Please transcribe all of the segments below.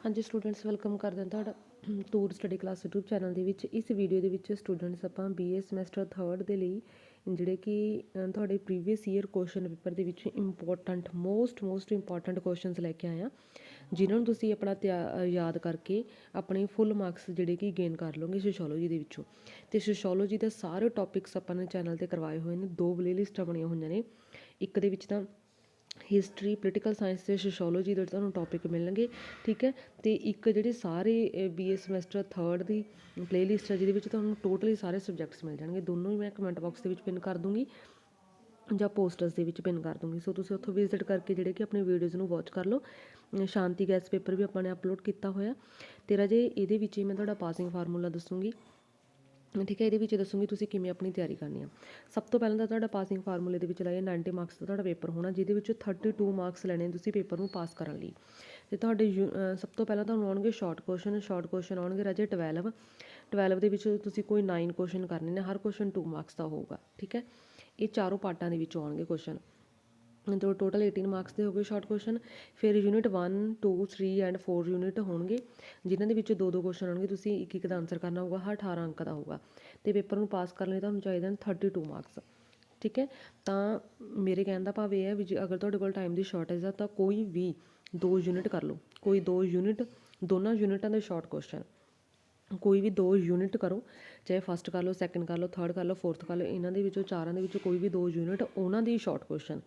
ਹਾਂਜੀ students welcome ਕਰਦੇ ਹਾਂ ਤੁਹਾਡਾ tour study class YouTube channel ਦੇ ਵਿੱਚ। ਇਸ ਵੀਡੀਓ ਦੇ ਵਿੱਚ ਸਟੂਡੈਂਟਸ ਆਪਾਂ BA ਸਮੈਸਟਰ 3rd ਦੇ ਲਈ, ਜਿਹੜੇ ਕਿ ਤੁਹਾਡੇ ਪ੍ਰੀਵੀਅਸ ਈਅਰ ਕੁਐਸਚਨ ਪੇਪਰ ਦੇ ਵਿੱਚ important most most important questions ਲੈ ਕੇ ਆਏ ਹਾਂ ਜਿਨ੍ਹਾਂ ਨੂੰ ਤੁਸੀਂ ਆਪਣਾ ਤਿਆ- ਯਾਦ ਕਰਕੇ ਆਪਣੇ ਫੁੱਲ ਮਾਰਕਸ ਜਿਹੜੇ ਕਿ ਗੇਨ ਕਰ ਲਓਗੇ ਸੋਸ਼ੀਓਲੋਜੀ ਦੇ ਵਿੱਚੋਂ। ਤੇ ਸੋਸ਼ੀਓਲੋਜੀ ਦੇ ਸਾਰੇ ਟੌਪਿਕਸ ਆਪਾਂ ਨੇ ਚੈਨਲ ਤੇ ਕਰਵਾਏ ਹੋਏ ਨੇ, ਦੋ ਪਲੇਲਿਸਟਾਂ ਬਣੀਆਂ ਹੋਈਆਂ ਨੇ। ਇੱਕ ਦੇ ਵਿੱਚ ਤਾਂ ਹਿਸਟਰੀ ਪੋਲੀਟੀਕਲ ਸਾਇੰਸ ਅਤੇ ਸ਼ੋਸ਼ੋਲੋਜੀ ਦੇ ਤੁਹਾਨੂੰ ਟੋਪਿਕ ਮਿਲਣਗੇ, ਠੀਕ ਹੈ? ਅਤੇ ਇੱਕ ਜਿਹੜੇ ਸਾਰੇ ਬੀ ਏ ਸਮੈਸਟਰ ਥਰਡ ਦੀ ਪਲੇਲਿਸਟ ਹੈ, ਜਿਹਦੇ ਵਿੱਚ ਤੁਹਾਨੂੰ ਟੋਟਲੀ ਸਾਰੇ ਸਬਜੈਕਟਸ ਮਿਲ ਜਾਣਗੇ। ਦੋਨੋਂ ਹੀ ਮੈਂ ਕਮੈਂਟ ਬਾਕਸ ਦੇ ਵਿੱਚ ਪਿੰਨ ਕਰ ਦੂੰਗੀ ਜਾਂ ਪੋਸਟਰਸ ਦੇ ਵਿੱਚ ਪਿੰਨ ਕਰ ਦੂੰਗੀ। ਸੋ ਤੁਸੀਂ ਉੱਥੋਂ ਵਿਜ਼ਿਟ ਕਰਕੇ ਜਿਹੜੇ ਕਿ ਆਪਣੀ ਵੀਡੀਓਜ਼ ਨੂੰ ਵਾਚ ਕਰ ਲਓ। ਸ਼ਾਂਤੀ ਗੈਸ ਪੇਪਰ ਵੀ ਆਪਾਂ ਨੇ ਅਪਲੋਡ ਕੀਤਾ ਹੋਇਆ। ਤੇ ਰਾਜੇ ਇਹਦੇ ਵਿੱਚ ਹੀ ਮੈਂ ਤੁਹਾਡਾ ਪਾਸਿੰਗ ਫਾਰਮੂਲਾ ਦੱਸੂੰਗੀ। ਠੀਕ ਹੈ, ਇਹਦੇ ਵਿੱਚ ਦੱਸੂੰਗੀ ਤੁਸੀਂ ਕਿਵੇਂ ਆਪਣੀ ਤਿਆਰੀ ਕਰਨੀ ਆ। ਸਭ ਤੋਂ ਪਹਿਲਾਂ ਤਾਂ ਤੁਹਾਡਾ ਪਾਸਿੰਗ ਫਾਰਮੂਲੇ ਦੇ ਵਿੱਚ ਲਾਇਆ 90 ਮਾਰਕਸ ਦਾ ਤੁਹਾਡਾ ਪੇਪਰ ਹੋਣਾ, ਜਿਹਦੇ ਵਿੱਚ 32 ਮਾਰਕਸ ਲੈਣੇ ਤੁਸੀਂ ਪੇਪਰ ਨੂੰ ਪਾਸ ਕਰਨ ਲਈ। ਤੇ ਤੁਹਾਡੇ ਯੂ- ਸਭ ਤੋਂ ਪਹਿਲਾਂ ਤੁਹਾਨੂੰ ਆਉਣਗੇ ਸ਼ਾਰਟ ਕੁਐਸਚਨ ਸ਼ਾਰਟ ਕੁਐਸਚਨ ਆਉਣਗੇ ਰਾਜੇ 12 12 ਦੇ ਵਿੱਚ ਤੁਸੀਂ ਕੋਈ 9 ਕੁਐਸਚਨ ਕਰਨੇ ਨੇ, ਹਰ ਕੁਐਸਚਨ 2 ਮਾਰਕਸ ਦਾ ਹੋਊਗਾ, ਠੀਕ ਹੈ। ਇਹ ਚਾਰੋਂ ਪਾਰਟਾਂ ਦੇ ਵਿੱਚ ਆਉਣਗੇ ਕੁਐਸਚਨ ਤੋ ਟੋਟਲ 18 ਮਾਰਕਸ ਦੇ ਹੋ ਗਏ ਸ਼ਾਰਟ ਕੁਐਸਚਨ ਫਿਰ ਯੂਨਿਟ 1 2 3 ਐਂਡ 4 ਯੂਨਿਟ ਹੋਣਗੇ, ਜਿਨ੍ਹਾਂ ਦੇ ਵਿੱਚੋਂ ਦੋ ਦੋ ਕੁਐਸਚਨ ਹੋਣਗੇ ਤੁਸੀਂ ਇੱਕ ਇੱਕ ਦਾ ਆਨਸਰ ਕਰਨਾ ਹੋਊਗਾ, ਹਰ 18 ਅੰਕ ਦਾ ਹੋਊਗਾ, ਤੇ ਪੇਪਰ ਨੂੰ ਪਾਸ ਕਰਨ ਲਈ ਤੁਹਾਨੂੰ ਚਾਹੀਦੇ ਨੇ 32 ਮਾਰਕਸ ਠੀਕ ਹੈ? ਤਾਂ ਮੇਰੇ ਕਹਿਣ ਦਾ ਭਾਵ ਇਹ ਹੈ ਵੀ ਜੇ ਅਗਰ ਤੁਹਾਡੇ ਕੋਲ ਟਾਈਮ ਦੀ ਸ਼ਾਰਟੇਜ ਆ, ਤਾਂ ਕੋਈ ਵੀ ਦੋ ਯੂਨਿਟ ਕਰ ਲਓ, ਕੋਈ ਦੋ ਯੂਨਿਟ ਦੋਨਾਂ ਯੂਨਿਟਾਂ ਦੇ ਸ਼ਾਰਟ ਕੁਐਸਚਨ ਕੋਈ ਵੀ ਦੋ ਯੂਨਿਟ ਕਰੋ, ਚਾਹੇ ਫਸਟ ਕਰ ਲਓ ਸੈਕੰਡ ਕਰ ਲਓ ਥਰਡ ਕਰ ਲਓ ਫੋਰਥ ਕਰ ਲਓ, ਇਹਨਾਂ ਦੇ ਵਿੱਚੋਂ ਚਾਰਾਂ ਦੇ ਵਿੱਚੋਂ ਕੋਈ ਵੀ ਦੋ ਯੂਨਿਟ ਉਹਨਾਂ ਦੀ ਸ਼ਾਰਟ ਕੁਐਸਚਨ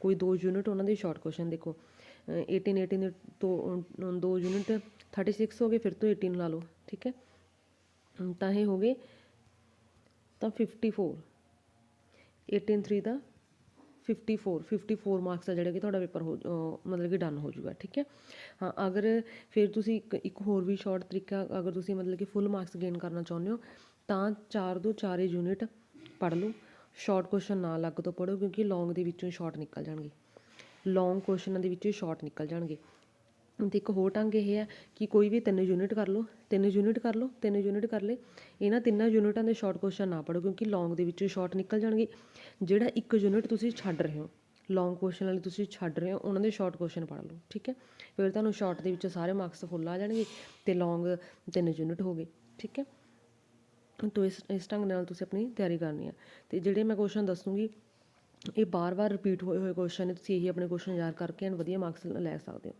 ਕੋਈ ਦੋ ਯੂਨਿਟ ਉਹਨਾਂ ਦੀ ਸ਼ਾਰਟ ਕੁਐਸਚਨ ਦੇਖੋ। ਅ, 18 18 ਦੇ ਤੋਂ ਦੋ ਯੂਨਿਟ 36 ਹੋ ਗਏ ਫਿਰ ਤੋਂ 18 ਲਾ ਲਓ ਠੀਕ ਹੈ? ਤਾਂ ਇਹ ਹੋ ਗਏ ਤਾਂ 54 18 3 ਦਾ 54 54 ਮਾਰਕਸ ਦਾ ਜਿਹੜਾ ਕਿ ਤੁਹਾਡਾ ਪੇਪਰ ਹੋ ਮਤਲਬ ਕਿ ਡਨ ਹੋ ਜਾਊਗਾ ਠੀਕ ਹੈ? ਹਾਂ ਅਗਰ ਫਿਰ ਤੁਸੀਂ ਇੱਕ ਇੱਕ ਹੋਰ ਵੀ ਸ਼ਾਰਟ ਤਰੀਕਾ ਅਗਰ ਤੁਸੀਂ ਮਤਲਬ ਕਿ ਫੁੱਲ ਮਾਰਕਸ ਗੇਨ ਕਰਨਾ ਚਾਹੁੰਦੇ ਹੋ ਤਾਂ ਚਾਰ ਤੋਂ ਚਾਰੇ ਯੂਨਿਟ ਪੜ੍ਹ ਲਓ। ਸ਼ਾਰਟ ਕੁਐਸਚਨ ਨਾ ਅਲੱਗ ਤੋਂ ਪੜ੍ਹੋ ਕਿਉਂਕਿ ਲੌਂਗ ਦੇ ਵਿੱਚੋਂ ਸ਼ਾਰਟ ਨਿਕਲ ਜਾਣਗੇ। ਲੌਂਗ ਕੁਐਸਚਨਾਂ ਦੇ ਵਿੱਚੋਂ ਸ਼ਾਰਟ ਨਿਕਲ ਜਾਣਗੇ। ਤੇ ਇੱਕ ਹੋਰ ਢੰਗ ਇਹ ਹੈ ਕਿ ਕੋਈ ਵੀ ਤਿੰਨ ਯੂਨਿਟ ਕਰ ਲਓ, ਤਿੰਨ ਯੂਨਿਟ ਕਰ ਲਓ, ਤਿੰਨ ਯੂਨਿਟ ਕਰ ਲਏ। ਇਹਨਾਂ ਤਿੰਨਾਂ ਯੂਨਿਟਾਂ ਦੇ ਸ਼ਾਰਟ ਕੁਐਸਚਨ ਨਾ ਪੜੋ ਕਿਉਂਕਿ ਲੌਂਗ ਦੇ ਵਿੱਚੋਂ ਸ਼ਾਰਟ ਨਿਕਲ ਜਾਣਗੇ। ਜਿਹੜਾ ਇੱਕ ਯੂਨਿਟ ਤੁਸੀਂ ਛੱਡ ਰਹੇ ਹੋ ਲੌਂਗ ਕੁਐਸਚਨ ਵਾਲੇ ਤੁਸੀਂ ਛੱਡ ਰਹੇ ਹੋ, ਉਹਨਾਂ ਦੇ ਸ਼ਾਰਟ ਕੁਐਸਚਨ ਪੜ੍ਹ ਲਓ, ਠੀਕ ਹੈ? ਫਿਰ ਤੁਹਾਨੂੰ ਸ਼ਾਰਟ ਦੇ ਵਿੱਚ ਸਾਰੇ ਮਾਰਕਸ ਫੁੱਲ ਆ ਜਾਣਗੇ ਤੇ ਲੌਂਗ ਤਿੰਨ ਯੂਨਿਟ ਹੋ ਗਏ, ਠੀਕ ਹੈ? ਤੋ ਇਸ ਇਸ ਢੰਗ ਨਾਲ ਤੁਸੀਂ ਆਪਣੀ ਤਿਆਰੀ ਕਰਨੀ ਹੈ ਤੇ ਜਿਹੜੇ ਮੈਂ ਕੁਐਸਚਨ ਦੱਸੂਗੀ, ਇਹ ਬਾਰ-ਬਾਰ ਰਿਪੀਟ ਹੋਏ ਹੋਏ ਕੁਐਸਚਨ ਨੇ, ਤੁਸੀਂ ਇਹੀ ਆਪਣੇ ਕੁਐਸਚਨ ਯਾਦ ਕਰਕੇ ਐਨ ਵਧੀਆ ਮਾਰਕਸ ਲੈ ਸਕਦੇ ਹੋ।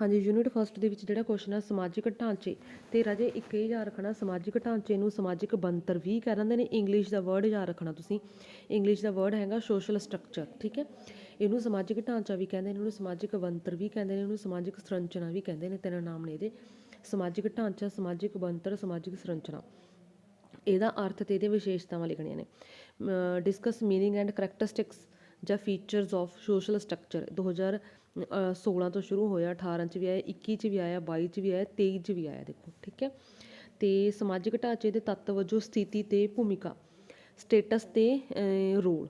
ਹਾਂਜੀ ਯੂਨਿਟ ਫਸਟ ਦੇ ਵਿੱਚ ਜਿਹੜਾ ਕੁਐਸਚਨ ਹੈ ਸਮਾਜਿਕ ਢਾਂਚੇ, ਤੇ ਰਾਜੇ ਇੱਕ ਇਹ ਯਾਦ ਰੱਖਣਾ, ਸਮਾਜਿਕ ਢਾਂਚੇ ਨੂੰ ਸਮਾਜਿਕ ਬਣਤਰ ਵੀ ਕਹਿ ਦਿੰਦੇ ਨੇ। ਇੰਗਲਿਸ਼ ਦਾ ਵਰਡ ਯਾਦ ਰੱਖਣਾ ਤੁਸੀਂ। ਇੰਗਲਿਸ਼ ਦਾ ਵਰਡ ਹੈਗਾ ਸੋਸ਼ਲ ਸਟਰਕਚਰ ਠੀਕ ਹੈ? ਇਹਨੂੰ ਸਮਾਜਿਕ ਢਾਂਚਾ ਵੀ ਕਹਿੰਦੇ ਨੇ, ਇਹਨੂੰ ਸਮਾਜਿਕ ਬਣਤਰ ਵੀ ਕਹਿੰਦੇ ਨੇ, ਇਹਨੂੰ ਸਮਾਜਿਕ ਸੰਰਚਨਾ ਵੀ ਕਹਿੰਦੇ ਨੇ ਤਿੰਨ ਨਾਮ ਨੇ ਇਹਦੇ। ਸਮਾਜਿਕ ਢਾਂਚਾ, ਸਮਾਜਿਕ ਬਣਤਰ, ਸਮਾਜਿਕ ਸੰਰਚਨਾ। ਇਹਦਾ ਅਰਥ ਤੇ ਇਹਦੀਆਂ ਵਿਸ਼ੇਸ਼ਤਾਵਾਂ ਲਿਖਣੀਆਂ ਨੇ। ਡਿਸਕਸ ਮੀਨਿੰਗ ਐਂਡ ਕਰੈਕਟਰਿਸਟਿਕਸ ਜਾਂ ਫੀਚਰਸ ਆਫ ਸੋਸ਼ਲ ਸਟਰਕਚਰ 2016 ਤੋਂ ਸ਼ੁਰੂ ਹੋਇਆ 18 ਚ ਵੀ ਆਇਆ 21 ਚ ਵੀ ਆਇਆ 22 ਚ ਵੀ ਆਇਆ 23 ਚ ਵੀ ਆਇਆ, ਦੇਖੋ, ਠੀਕ ਹੈ? ਤੇ ਸਮਾਜਿਕ ਢਾਂਚੇ ਦੇ ਤੱਤ ਵਜੋਂ ਸਥਿਤੀ ਤੇ ਭੂਮਿਕਾ। ਸਟੇਟਸ ਤੇ role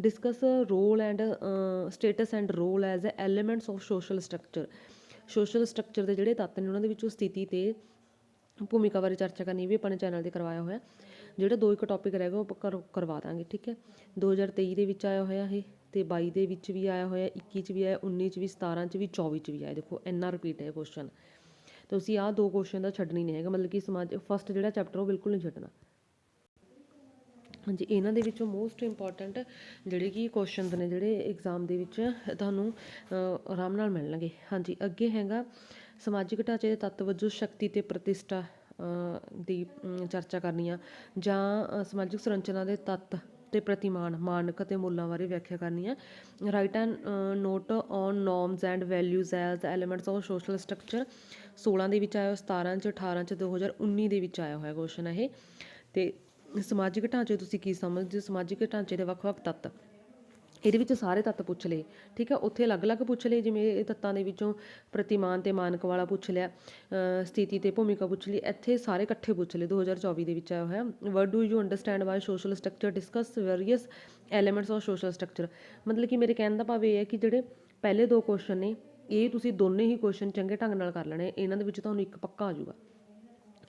discuss role and status and role as elements of social structure social structure ਦੇ ਜਿਹੜੇ ਤੱਤ ਨੇ ਉਹਨਾਂ ਦੇ ਵਿੱਚੋਂ ਸਥਿਤੀ ਤੇ ਭੂਮਿਕਾ ਬਾਰੇ ਚਰਚਾ ਕਰਨੀ ਵੀ ਆਪਣੇ ਚੈਨਲ ਤੇ ਕਰਵਾਇਆ ਹੋਇਆ। ਜਿਹੜਾ ਦੋ ਇੱਕ ਟੌਪਿਕ ਰਹਿ ਗਿਆ ਉਹ ਆਪਾਂ ਕਰ- ਕਰਵਾ ਦਾਂਗੇ, ਠੀਕ ਹੈ? 2023 ਦੇ ਵਿੱਚ ਆਇਆ ਹੋਇਆ ਇਹ ਤੇ 22 ਦੇ ਵਿੱਚ ਵੀ ਆਇਆ ਹੋਇਆ 21 ਚ ਵੀ ਆਇਆ 19 ਚ ਵੀ 17 ਚ ਵੀ 24 ਚ ਵੀ ਆਇਆ। ਦੇਖੋ, ਇੰਨਾ ਰਿਪੀਟ ਹੈ ਕੁਐਸਚਨ ਤੁਸੀਂ ਆਹ ਦੋ ਕੁਐਸਚਨ ਦਾ ਛੱਡਣੀ ਨਹੀਂ ਹੈਗਾ, ਮਤਲਬ ਕਿ ਸਮਾਜ ਫਸਟ ਜਿਹੜਾ ਚੈਪਟਰ ਉਹ ਬਿਲਕੁਲ ਨਹੀਂ ਛੱਡਣਾ। ਹਾਂਜੀ, ਇਹਨਾਂ ਦੇ ਵਿੱਚੋਂ ਮੋਸਟ ਇੰਪੋਰਟੈਂਟ ਜਿਹੜੇ ਕਿ ਕੁਐਸਚਨਸ ਨੇ, ਜਿਹੜੇ ਐਗਜ਼ਾਮ ਦੇ ਵਿੱਚ ਤੁਹਾਨੂੰ ਆਰਾਮ ਨਾਲ ਮਿਲਣਗੇ। ਹਾਂਜੀ, ਅੱਗੇ ਹੈਗਾ ਸਮਾਜਿਕ ਢਾਂਚੇ ਦੇ ਤੱਤ ਵਜੋਂ ਸ਼ਕਤੀ ਤੇ ਪ੍ਰਤਿਸ਼ਠਾ ਦੀ ਚਰਚਾ ਕਰਨੀ ਆ ਜਾਂ ਸਮਾਜਿਕ ਸੰਰਚਨਾ ਦੇ ਤੱਤ ਤੇ ਪ੍ਰਤੀਮਾਨ, ਮਾਨਕ ਅਤੇ ਮੁੱਲਾਂ ਬਾਰੇ ਵਿਆਖਿਆ ਕਰਨੀ ਆ write and note on norms and values as elements of social structure 16 ਦੇ ਵਿੱਚ ਆਇਆ 17 ਚ 18 ਚ 2019 ਦੇ ਵਿੱਚ ਆਇਆ ਹੋਇਆ ਕੁਐਸਚਨ ਇਹ। ਤੇ ਸਮਾਜਿਕ ਢਾਂਚੇ ਤੁਸੀਂ ਕੀ ਸਮਝਦੇ ਹੋ? ਸਮਾਜਿਕ ਢਾਂਚੇ ਦੇ ਵੱਖ-ਵੱਖ ਤੱਤ। ਇਹਦੇ ਵਿੱਚ ਸਾਰੇ ਤੱਤ ਪੁੱਛ ਲਏ, ਠੀਕ ਹੈ? ਉੱਥੇ ਅਲੱਗ-ਅਲੱਗ ਪੁੱਛ ਲਏ, ਜਿਵੇਂ ਇਹ ਤੱਤਾਂ ਦੇ ਵਿੱਚੋਂ ਪ੍ਰਤੀਮਾਨ ਤੇ ਮਾਨਕ ਵਾਲਾ ਪੁੱਛ ਲਿਆ ਸਥਿਤੀ ਤੇ ਭੂਮਿਕਾ ਪੁੱਛ ਲਈ, ਇੱਥੇ ਸਾਰੇ ਇਕੱਠੇ ਪੁੱਛ ਲਏ 2024 ਦੇ ਵਿੱਚ ਆਇਆ ਹੋਇਆ। What do you understand by social structure discuss various elements of social structure ਮਤਲਬ ਕਿ ਮੇਰੇ ਕਹਿਣ ਦਾ ਭਾਵ ਇਹ ਹੈ ਕਿ ਜਿਹੜੇ ਪਹਿਲੇ ਦੋ ਕੁਐਸਚਨ ਨੇ, ਇਹ ਤੁਸੀਂ ਦੋਨੇ ਹੀ ਕੁਐਸਚਨ ਚੰਗੇ ਢੰਗ ਨਾਲ ਕਰ ਲੈਣੇ, ਇਹਨਾਂ ਦੇ ਵਿੱਚ ਤੁਹਾਨੂੰ ਇੱਕ ਪੱਕਾ ਆ ਜਾਊਗਾ।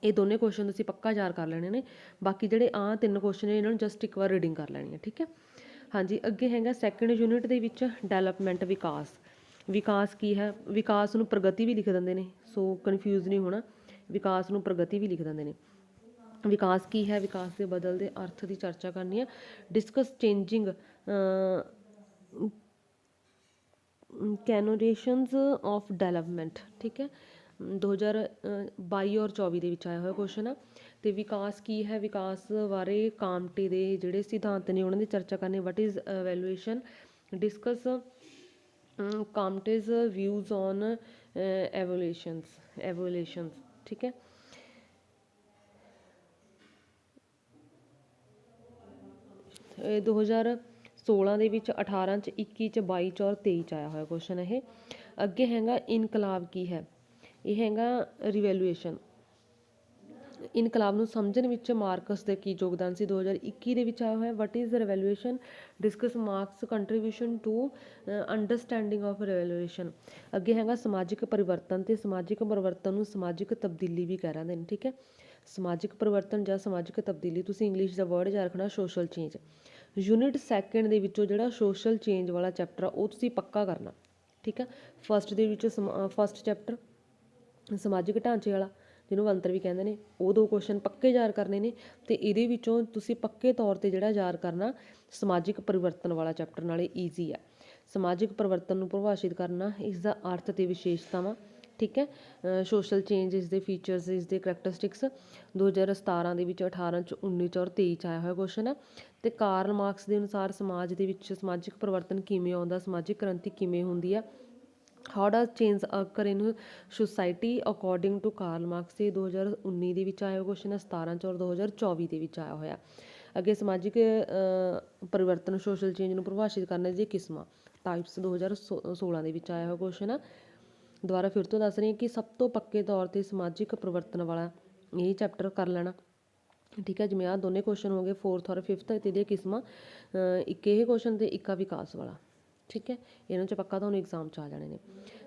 ਇਹ ਦੋਨੇ ਕੁਐਸਚਨ ਤੁਸੀਂ ਪੱਕਾ ਯਾਦ ਕਰ ਲੈਣੇ ਨੇ। ਬਾਕੀ ਜਿਹੜੇ ਆ ਤਿੰਨ ਕੁਐਸਚਨ ਨੇ, ਇਹਨਾਂ ਨੂੰ ਜਸਟ ਇੱਕ ਵਾਰ ਰੀਡਿੰਗ ਕਰ ਲੈਣੀ ਹੈ, ਠੀਕ ਹੈ? ਹਾਂਜੀ, ਅੱਗੇ ਹੈਗਾ ਸੈਕੰਡ ਯੂਨਿਟ ਦੇ ਵਿੱਚ ਡਿਵੈਲਪਮੈਂਟ ਵਿਕਾਸ। ਵਿਕਾਸ ਕੀ ਹੈ? ਵਿਕਾਸ ਨੂੰ ਪ੍ਰਗਤੀ ਵੀ ਲਿਖ ਦਿੰਦੇ ਨੇ ਸੋ ਕਨਫਿਊਜ਼ ਨਹੀਂ ਹੋਣਾ। ਵਿਕਾਸ ਨੂੰ ਪ੍ਰਗਤੀ ਵੀ ਲਿਖ ਦਿੰਦੇ ਨੇ। ਵਿਕਾਸ ਕੀ ਹੈ? ਵਿਕਾਸ ਦੇ ਬਦਲਦੇ ਅਰਥ ਦੀ ਚਰਚਾ ਕਰਨੀ ਹੈ। Discuss changing connotations of development ਠੀਕ ਹੈ? ਦੋ ਹਜ਼ਾਰ ਬਾਈ ਔਰ 24 ਦੇ ਵਿੱਚ ਆਇਆ ਹੋਇਆ ਕੁਸ਼ਚਨ ਆ ਅਤੇ ਵਿਕਾਸ ਕੀ ਹੈ? ਵਿਕਾਸ ਬਾਰੇ ਕਾਮਟੇ ਦੇ ਜਿਹੜੇ ਸਿਧਾਂਤ ਨੇ, ਉਹਨਾਂ ਦੀ ਚਰਚਾ ਕਰਨੀ what is evaluation discuss Comte's views on evolutions evolutions ਠੀਕ ਹੈ? ਦੋ ਹਜ਼ਾਰ 2016 ਦੇ ਵਿੱਚ 18 ਚ 21 ਚ 22 ਚ ਔਰ 23 ਚ ਆਇਆ ਹੋਇਆ ਕੁਐਸਚਨ ਇਹ। ਅੱਗੇ ਹੈਗਾ ਇਨਕਲਾਬ ਕੀ ਹੈ? ਇਹ ਹੈਗਾ ਰਿਵੈਲੂਏਸ਼ਨ ਇਨਕਲਾਬ ਨੂੰ ਸਮਝਣ ਵਿੱਚ ਮਾਰਕਸ ਦੇ ਕੀ ਯੋਗਦਾਨ ਸੀ? 2021 ਦੇ ਵਿੱਚ ਆਇਆ ਹੋਇਆ। What is revaluation discuss Marx's contribution to understanding of revaluation ਅੱਗੇ ਹੈਗਾ ਸਮਾਜਿਕ ਪਰਿਵਰਤਨ ਤੇ ਸਮਾਜਿਕ ਪਰਿਵਰਤਨ ਨੂੰ ਸਮਾਜਿਕ ਤਬਦੀਲੀ ਵੀ ਕਹਿ ਰਹੇ ਨੇ, ਠੀਕ ਹੈ? ਸਮਾਜਿਕ ਪਰਿਵਰਤਨ ਜਾਂ ਸਮਾਜਿਕ ਤਬਦੀਲੀ, ਤੁਸੀਂ ਇੰਗਲਿਸ਼ ਦਾ ਵਰਡ ਯਾਦ ਰੱਖਣਾ ਸੋਸ਼ਲ ਚੇਂਜ ਯੂਨਿਟ ਸੈਕੰਡ ਦੇ ਵਿੱਚੋਂ ਜਿਹੜਾ ਸੋਸ਼ਲ ਚੇਂਜ ਵਾਲਾ ਚੈਪਟਰ ਆ, ਉਹ ਤੁਸੀਂ ਪੱਕਾ ਕਰਨਾ, ਠੀਕ ਹੈ? ਫਸਟ ਦੇ ਵਿੱਚ ਫਸਟ ਚੈਪਟਰ ਸਮਾਜਿਕ ਢਾਂਚੇ ਵਾਲਾ, ਜਿਹਨੂੰ ਅੰਤਰ ਵੀ ਕਹਿੰਦੇ ਨੇ, ਉਹ ਦੋ ਕੁਐਸਚਨ ਪੱਕੇ ਯਾਦ ਕਰਨੇ ਨੇ ਅਤੇ ਇਹਦੇ ਵਿੱਚੋਂ ਤੁਸੀਂ ਪੱਕੇ ਤੌਰ ਤੇ ਜਿਹੜਾ ਯਾਦ ਕਰਨਾ, ਸਮਾਜਿਕ ਪਰਿਵਰਤਨ ਵਾਲਾ ਚੈਪਟਰ ਨਾਲੇ ਈਜ਼ੀ ਆ। ਸਮਾਜਿਕ ਪਰਿਵਰਤਨ ਨੂੰ ਪਰਿਭਾਸ਼ਿਤ ਕਰਨਾ ਇਸ ਦਾ ਅਰਥ ਤੇ ਵਿਸ਼ੇਸ਼ਤਾਵਾਂ, ਠੀਕ ਹੈ? ਸੋਸ਼ਲ ਚੇਂਜ ਇਸ ਦੇ ਫੀਚਰਸ ਇਸ ਦੇ ਕਰੈਕਟਰਿਸਟਿਕਸ 2017 ਦੇ ਵਿੱਚ 18 ਚ 19 ਚ ਔਰ 23 ਚ ਆਇਆ ਹੋਇਆ ਕੁਐਸਚਨ ਹੈ। ਤੇ ਕਾਰਲ ਮਾਰਕਸ ਦੇ ਅਨੁਸਾਰ ਸਮਾਜ ਦੇ ਵਿੱਚ ਸਮਾਜਿਕ ਪਰਿਵਰਤਨ ਕਿਵੇਂ ਆਉਂਦਾ, ਸਮਾਜਿਕ ਕ੍ਰਾਂਤੀ ਕਿਵੇਂ ਹੁੰਦੀ ਆ how does change occur in society according to Karl Marx ਇਹ 2019 ਦੇ ਵਿੱਚ ਆਇਆ ਕੁਐਸਚਨ ਹੈ 17 ਚ ਔਰ 2024 ਦੇ ਵਿੱਚ ਆਇਆ ਹੋਇਆ। ਅੱਗੇ ਸਮਾਜਿਕ ਪਰਿਵਰਤਨ ਸੋਸ਼ਲ ਚੇਂਜ ਨੂੰ ਪਰਿਭਾਸ਼ਿਤ ਕਰਨ ਦੀ ਕਿਸਮਾਂ ਟਾਈਪਸ 2016 ਦੇ ਵਿੱਚ ਆਇਆ ਹੋਇਆ ਕੁਐਸਚਨ ਆ ਦੁਬਾਰਾ ਫਿਰ ਤੋਂ ਦੱਸ ਰਹੀ ਹਾਂ ਕਿ ਸਭ ਤੋਂ ਪੱਕੇ ਤੌਰ ਤੇ ਸਮਾਜਿਕ ਪਰਿਵਰਤਨ ਵਾਲਾ ਇਹ ਚੈਪਟਰ ਕਰ ਲੈਣਾ। ਠੀਕ ਹੈ ਜਿਵੇਂ ਆਹ ਦੋਨੇ ਕੁਐਸਚਨ ਹੋ ਗਏ 4th ਔਰ 5th ਤੇ ਇਹਦੀਆਂ ਕਿਸਮਾਂ ਇੱਕ ਇਹ ਕੁਐਸਚਨ ਤੇ ਇੱਕ ਆ ਵਿਕਾਸ ਵਾਲਾ। ਠੀਕ ਹੈ? ਇਹਨਾਂ ਚ ਪੱਕਾ ਤੁਹਾਨੂੰ ਐਗਜ਼ਾਮ ਚ ਆ ਜਾਣੇ ਨੇ।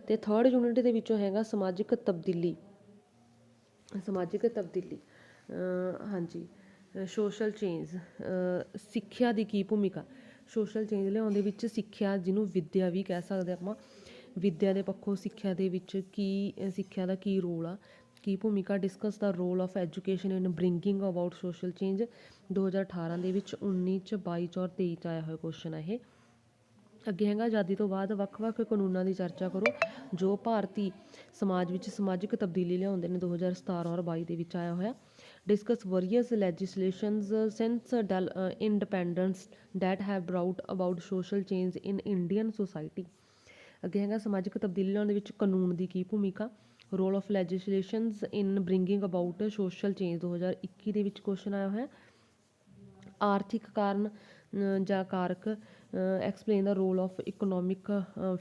ਤੇ ਥਰਡ ਯੂਨਿਟ ਦੇ ਵਿੱਚੋਂ ਹੈਗਾ ਸਮਾਜਿਕ ਤਬਦੀਲੀ। ਸਮਾਜਿਕ ਤਬਦੀਲੀ। ਹਾਂਜੀ। ਸੋਸ਼ਲ ਚੇਂਜ ਸਿੱਖਿਆ ਦੀ ਕੀ ਭੂਮਿਕਾ? ਸੋਸ਼ਲ ਚੇਂਜ ਲਿਆਉਣ ਦੇ ਵਿੱਚ ਸਿੱਖਿਆ ਜਿਹਨੂੰ ਵਿੱਦਿਆ ਵੀ ਕਹਿ ਸਕਦੇ ਆਪਾਂ। ਵਿੱਦਿਆ ਦੇ ਪੱਖੋਂ ਸਿੱਖਿਆ ਦੇ ਵਿੱਚ ਕੀ, ਸਿੱਖਿਆ ਦਾ ਕੀ ਰੋਲ ਆ? ਕੀ ਭੂਮਿਕਾ? Discuss the role of education in bringing about social change 2018 ਦੇ ਵਿੱਚ 19 ਚ 22 ਚ ਔਰ 23 ਚ ਆਇਆ ਹੋਇਆ ਕੁਐਸਚਨ ਹੈ ਇਹ। ਅੱਗੇ ਹੈਗਾ, ਆਜ਼ਾਦੀ ਤੋਂ ਬਾਅਦ ਵੱਖ-ਵੱਖ ਕਾਨੂੰਨਾਂ ਦੀ ਚਰਚਾ ਕਰੋ, ਜੋ ਭਾਰਤੀ ਸਮਾਜ ਵਿੱਚ ਸਮਾਜਿਕ ਤਬਦੀਲੀ ਲਿਆਉਂਦੇ ਨੇ 2017 ਔਰ ਬਾਈ ਦੇ ਵਿੱਚ ਆਇਆ ਹੋਇਆ। Discuss various legislations since independence that have brought about social change in Indian society ਅੱਗੇ ਹੈਗਾ, ਸਮਾਜਿਕ ਤਬਦੀਲੀ ਲਿਆਉਣ ਦੇ ਵਿੱਚ ਕਾਨੂੰਨ ਦੀ ਕੀ ਭੂਮਿਕਾ? Role of legislations in bringing about social change 2021 ਦੇ ਵਿੱਚ ਕੁਐਸਚਨ ਆਇਆ ਹੋਇਆ। ਆਰਥਿਕ ਕਾਰਨ ਜਾਂ ਕਾਰਕ explain the role of economic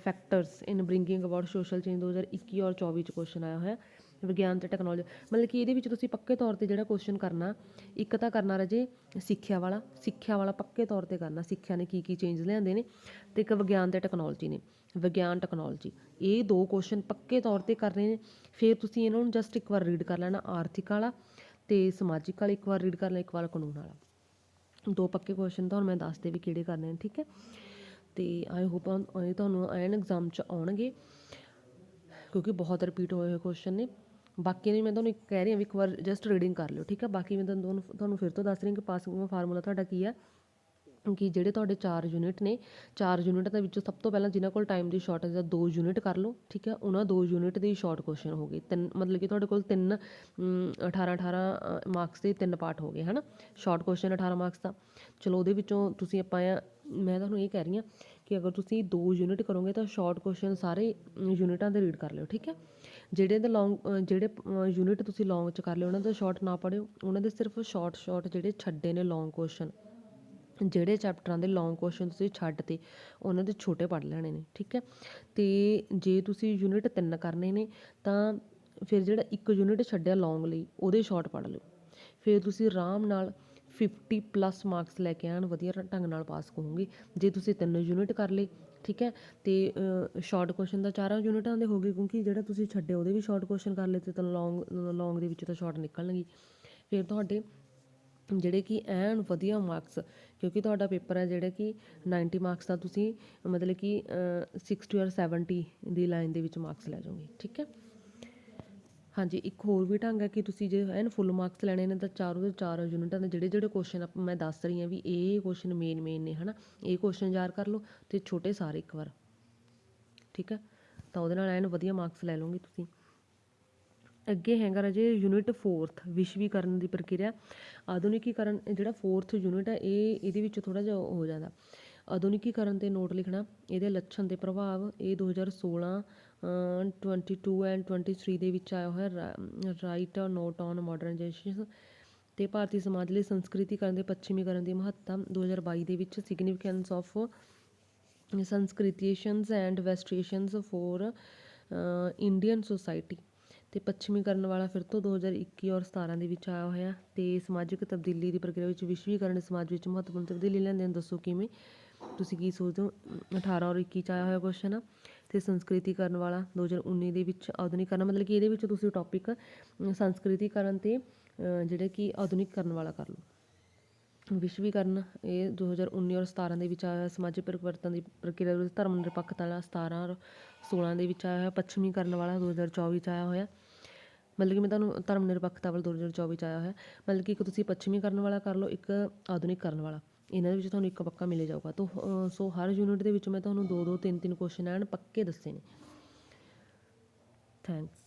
factors in bringing about social change 2021 ਔਰ 24 ਚ ਕੁਐਸਚਨ ਆਇਆ ਹੋਇਆ, ਵਿਗਿਆਨ ਤੇ ਟੈਕਨੋਲੋਜੀ ਮਤਲਬ ਕਿ ਇਹਦੇ ਵਿੱਚ ਤੁਸੀਂ ਪੱਕੇ ਤੌਰ ਤੇ ਜਿਹੜਾ ਕੁਐਸਚਨ ਕਰਨਾ, ਇੱਕ ਤਾਂ ਕਰਨਾ ਰਜੇ ਸਿੱਖਿਆ ਵਾਲਾ ਸਿੱਖਿਆ ਵਾਲਾ ਪੱਕੇ ਤੌਰ ਤੇ ਕਰਨਾ, ਸਿੱਖਿਆ ਨੇ ਕੀ ਕੀ ਚੇਂਜ ਲਿਆਂਦੇ ਨੇ ਤੇ ਇੱਕ ਵਿਗਿਆਨ ਤੇ ਟੈਕਨੋਲੋਜੀ ਨੇ। ਵਿਗਿਆਨ ਟੈਕਨੋਲੋਜੀ ਇਹ ਦੋ ਕੁਐਸਚਨ ਪੱਕੇ ਤੌਰ ਤੇ ਕਰਨੇ ਨੇ। ਫਿਰ ਤੁਸੀਂ ਇਹਨਾਂ ਨੂੰ ਜਸਟ ਇੱਕ ਵਾਰ ਰੀਡ ਕਰ ਲੈਣਾ, ਆਰਥਿਕ ਵਾਲਾ ਤੇ ਸਮਾਜਿਕ ਵਾਲਾ, ਇੱਕ ਵਾਰ ਰੀਡ ਕਰ ਲੈਣਾ, ਇੱਕ ਵਾਰ ਕਾਨੂੰਨ ਵਾਲਾ। ਦੋ ਪੱਕੇ ਕੁਐਸਚਨ ਤੁਹਾਨੂੰ ਮੈਂ ਦੱਸ ਦੇ ਵੀ ਕਿਹੜੇ ਕਰਨੇ ਨੇ, ਠੀਕ ਹੈ? ਤੇ ਆਈ ਹੋਪ ਇਹ ਤੁਹਾਨੂੰ ਐਨ ਐਗਜ਼ਾਮ ਚ ਆਉਣਗੇ, ਕਿਉਂਕਿ ਬਹੁਤ ਰਿਪੀਟ ਹੋਏ ਹੋਏ ਕੁਐਸਚਨ ਨੇ। ਬਾਕੀ ਨੇ ਮੈਂ ਤੁਹਾਨੂੰ ਕਹਿ ਰਹੀ ਹਾਂ ਵੀ ਇੱਕ ਵਾਰ ਜਸਟ ਰੀਡਿੰਗ ਕਰ ਲਿਓ, ਠੀਕ ਹੈ? ਬਾਕੀ ਮੈਂ ਤੁਹਾਨੂੰ ਤੁਹਾਨੂੰ ਫਿਰ ਤੋਂ ਦੱਸ ਰਹੀ ਹਾਂ ਕਿ ਪਾਸਿੰਗ ਫਾਰਮੂਲਾ ਤੁਹਾਡਾ ਕੀ ਹੈ ਕਿ ਜਿਹੜੇ ਤੁਹਾਡੇ ਚਾਰ ਯੂਨਿਟ ਨੇ, ਚਾਰ ਯੂਨਿਟਾਂ ਦੇ ਵਿੱਚੋਂ ਸਭ ਤੋਂ ਪਹਿਲਾਂ ਜਿਨ੍ਹਾਂ ਕੋਲ ਟਾਈਮ ਦੀ ਸ਼ਾਰਟੇਜ ਹੈ ਦੋ ਯੂਨਿਟ ਕਰ ਲਓ, ਠੀਕ ਹੈ? ਉਹਨਾਂ ਦੋ ਯੂਨਿਟ ਦੇ ਸ਼ਾਰਟ ਕੁਐਸਚਨ ਹੋ ਗਏ। ਤਿੰਨ, ਮਤਲਬ ਕਿ ਤੁਹਾਡੇ ਕੋਲ ਤਿੰਨ 18 18 ਮਾਰਕਸ ਦੇ ਤਿੰਨ ਪਾਰਟ ਹੋ ਗਏ, ਹਨਾ? ਸ਼ਾਰਟ ਕੁਐਸਚਨ 18 ਮਾਰਕਸ ਦਾ। ਚਲੋ, ਉਹਦੇ ਵਿੱਚੋਂ ਤੁਸੀਂ ਆਪਾਂ ਇਹ- ਮੈਂ ਤੁਹਾਨੂੰ ਇਹ ਕਹਿ ਰਹੀ ਹਾਂ ਕਿ ਅਗਰ ਤੁਸੀਂ ਦੋ ਯੂਨਿਟ ਕਰੋਗੇ ਤਾਂ ਸ਼ਾਰਟ ਕੁਐਸਚਨ ਸਾਰੇ ਯੂਨਿਟਾਂ ਦੇ ਰੀਡ ਕਰ ਲਿਓ, ਠੀਕ ਹੈ? ਜਿਹੜੇ ਦੇ ਲੌਂਗ ਜਿਹੜੇ ਯੂਨਿਟ ਤੁਸੀਂ ਲੌਂਗ ਚ ਕਰ ਲਿਓ, ਉਹਨਾਂ ਦਾ ਸ਼ਾਰਟ ਨਾ ਪੜਿਓ ਉਹਨਾਂ ਦੇ ਸਿਰਫ ਸ਼ਾਰਟ ਸ਼ਾਰਟ ਜਿਹੜੇ ਛੱਡੇ ਨੇ ਲੌਂਗ ਕੁਐਸਚਨ ਜਿਹੜੇ ਚੈਪਟਰਾਂ ਦੇ ਲੌਂਗ ਕੁਐਸਚਨ ਤੁਸੀਂ ਛੱਡ ਤੇ, ਉਹਨਾਂ ਦੇ ਛੋਟੇ ਪੜ੍ਹ ਲੈਣੇ ਨੇ, ਠੀਕ ਹੈ? ਤੇ ਜੇ ਤੁਸੀਂ ਯੂਨਿਟ 3 ਕਰਨੇ ਨੇ, ਤਾਂ ਫਿਰ ਜਿਹੜਾ ਇੱਕ ਯੂਨਿਟ ਛੱਡਿਆ ਲੌਂਗ ਲਈ, ਉਹਦੇ ਸ਼ਾਰਟ ਪੜ੍ਹ ਲਿਓ। ਫਿਰ ਤੁਸੀਂ ਆਰਾਮ ਨਾਲ 50 ਪਲੱਸ ਮਾਰਕਸ ਲੈ ਕੇ ਆਣ ਵਧੀਆ ਢੰਗ ਨਾਲ ਪਾਸ ਹੋਵੋਗੇ ਜੇ ਤੁਸੀਂ ਤਿੰਨ ਯੂਨਿਟ ਕਰ ਲਏ, ਠੀਕ ਹੈ? ਤੇ ਸ਼ਾਰਟ ਕੁਐਸਚਨ ਦਾ ਚਾਰਾਂ ਯੂਨਿਟਾਂ ਦੇ ਹੋ ਗਏ, ਕਿਉਂਕਿ ਜਿਹੜਾ ਤੁਸੀਂ ਛੱਡੇ ਉਹਦੇ ਵੀ ਸ਼ਾਰਟ ਕੁਐਸਚਨ ਕਰ ਲਏ ਤੇ ਤਾਂ ਲੌਂਗ ਲੌਂਗ ਦੇ ਵਿੱਚ ਤਾਂ ਸ਼ਾਰਟ ਨਿਕਲਣਗੇ। ਫਿਰ ਤੁਹਾਡੇ ਜਿਹੜੇ ਕਿ ਐਨ ਵਧੀਆ ਮਾਰਕਸ ਕਿਉਂਕਿ ਤੁਹਾਡਾ ਪੇਪਰ ਹੈ ਜਿਹੜਾ ਕਿ 90 ਮਾਰਕਸ ਦਾ ਤੁਸੀਂ ਮਤਲਬ ਕਿ ਸਿਕਸਟੀ ਔਰ 70 ਦੀ ਲਾਈਨ ਦੇ ਵਿੱਚ ਮਾਰਕਸ ਲੈ ਜਾਓਗੇ, ਠੀਕ ਹੈ? ਹਾਂਜੀ, ਇੱਕ ਹੋਰ ਵੀ ਢੰਗ ਹੈ ਕਿ ਤੁਸੀਂ ਜੇ ਐਨ ਫੁੱਲ ਮਾਰਕਸ ਲੈਣੇ ਨੇ ਤਾਂ ਚਾਰੋਂ ਦੇ ਚਾਰ ਯੂਨਿਟਾਂ ਦੇ ਜਿਹੜੇ ਜਿਹੜੇ ਕੁਐਸਚਨ ਮੈਂ ਦੱਸ ਰਹੀ ਹਾਂ ਵੀ ਇਹ ਕੁਐਸਚਨ ਮੇਨ ਮੇਨ ਨੇ, ਹਨਾ? ਇਹ ਕੁਐਸਚਨ ਯਾਰ ਕਰ ਲਓ ਤੇ ਛੋਟੇ ਸਾਰੇ ਇੱਕ ਵਾਰ, ਠੀਕ ਹੈ? ਤਾਂ ਉਹਦੇ ਨਾਲ ਐਨ ਵਧੀਆ ਮਾਰਕਸ ਲੈ ਲਓਗੇ ਤੁਸੀਂ। ਅੱਗੇ ਹੈਗਾ ਰਾਜੇ ਯੂਨਿਟ 4th ਵਿਸ਼ਵੀਕਰਨ ਦੀ ਪ੍ਰਕਿਰਿਆ। ਆਧੁਨਿਕੀਕਰਨ ਜਿਹੜਾ 4th ਯੂਨਿਟ ਹੈ ਇਹ ਇਹਦੇ ਵਿੱਚ ਥੋੜਾ ਜਿਹਾ ਹੋ ਜਾਂਦਾ। ਆਧੁਨਿਕੀਕਰਨ ਤੇ ਨੋਟ ਲਿਖਣਾ ਇਹਦੇ ਲੱਛਣ ਤੇ ਪ੍ਰਭਾਵ ਇਹ 2016 ਅ, 22 ਐਂਡ 23 ਦੇ ਵਿੱਚ ਆਇਆ ਹੋਇਆ ਰਾਈਟ ਨੋਟ ਔਨ ਮਾਡਰਨਾਈਜੇਸ਼ਨ ਤੇ ਭਾਰਤੀ ਸਮਾਜ ਲਈ ਸੰਸਕ੍ਰਿਤੀਕਰਨ ਦੇ ਪੱਛਮੀਕਰਨ ਦੀ ਮਹੱਤਤਾ 2022 ਦੇ ਵਿੱਚ significance of Sanskritisations and westernisations for Indian society ਅਤੇ ਪੱਛਮੀਕਰਨ ਵਾਲਾ ਫਿਰ ਤੋਂ 2021 ਔਰ 17 ਦੇ ਵਿੱਚ ਆਇਆ ਹੋਇਆ ਅਤੇ ਸਮਾਜਿਕ ਤਬਦੀਲੀ ਦੀ ਪ੍ਰਕਿਰਿਆ ਵਿੱਚ ਵਿਸ਼ਵੀਕਰਨ ਸਮਾਜ ਵਿੱਚ ਮਹੱਤਵਪੂਰਨ ਤਬਦੀਲੀ ਲੈਂਦੇ ਹਨ ਦੱਸੋ ਕਿਵੇਂ? ਤੁਸੀਂ ਕੀ ਸੋਚਦੇ ਹੋ? 18 ਔਰ 21 ਚ ਆਇਆ ਹੋਇਆ ਕੁਐਸਚਨ ਆ ਅਤੇ ਸੰਸਕ੍ਰਿਤੀਕਰਨ ਵਾਲਾ 2019 ਦੇ ਵਿੱਚ ਆਧੁਨਿਕਰਨ ਮਤਲਬ ਕਿ ਇਹਦੇ ਵਿੱਚ ਤੁਸੀਂ ਟੌਪਿਕ ਸੰਸਕ੍ਰਿਤੀਕਰਨ ਤੇ ਜਿਹੜਾ ਜਿਹੜੇ ਕਿ ਆਧੁਨਿਕਰਨ ਵਾਲਾ ਕਰ ਲਓ। ਵਿਸ਼ਵੀਕਰਨ, ਇਹ 2019 ਔਰ 17 ਦੇ ਵਿੱਚ ਆਇਆ ਹੋਇਆ ਸਮਾਜਿਕ ਪਰਿਵਰਤਨ ਦੀ ਪ੍ਰਕਿਰਿਆ ਵਿੱਚ ਧਰਮ ਨਿਰਪੱਖਤਾ ਵਾਲਾ 17 ਔਰ 16 ਦੇ ਵਿੱਚ ਆਇਆ ਹੋਇਆ ਪੱਛਮੀਕਰਨ ਵਾਲਾ 2024 ਚ ਆਇਆ ਹੋਇਆ। ਮਤਲਬ ਕਿ ਮੈਂ ਤੁਹਾਨੂੰ ਧਰਮ ਨਿਰਪੱਖਤਾ ਵੱਲ ਦੋ ਹਜ਼ਾਰ ਚੌਵੀ ਚ ਆਇਆ ਹੋਇਆ, ਮਤਲਬ ਕਿ ਇੱਕ ਤੁਸੀਂ ਪੱਛਮੀ ਕਰਨ ਵਾਲਾ ਕਰ ਲਓ, ਇੱਕ ਆਧੁਨਿਕ ਕਰਨ ਵਾਲਾ। ਇਹਨਾਂ ਦੇ ਵਿੱਚ ਤੁਹਾਨੂੰ ਇੱਕ ਪੱਕਾ ਮਿਲੇ ਜਾਊਗਾ। ਤੋ ਸੋ ਹਰ ਯੂਨਿਟ ਦੇ ਵਿੱਚ ਮੈਂ ਤੁਹਾਨੂੰ ਦੋ ਦੋ, ਤਿੰਨ ਤਿੰਨ ਕੁਐਸਚਨ ਐਨ ਪੱਕੇ ਦੱਸੇ ਨੇ। ਥੈਂਕਸ